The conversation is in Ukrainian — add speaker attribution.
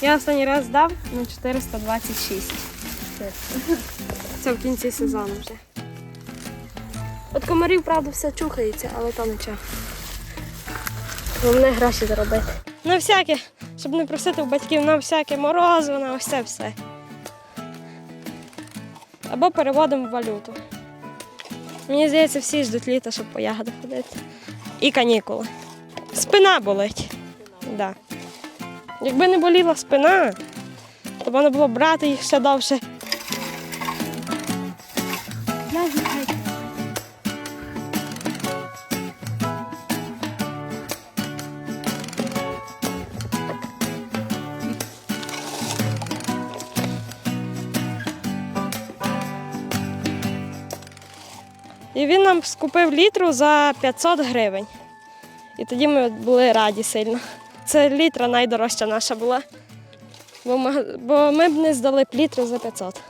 Speaker 1: Я останній раз здав на 426. Це в кінці сезону вже. От комарів, правда, все чухається, але то нічого. Головне гроші заробити. На всяке, щоб не просити у батьків на всяке морозиво, на ось це все. Або переводимо в валюту. Мені здається, всі ждуть літа, щоб по ягоди ходити. І канікули. Спина болить. Да. Якби не боліла спина, то можна було брати їх ще довше. І він нам скупив літру за 500 гривень. І тоді ми були раді сильно. Це літра найдорожча наша була. Бо ми, б не здали б літру за 500.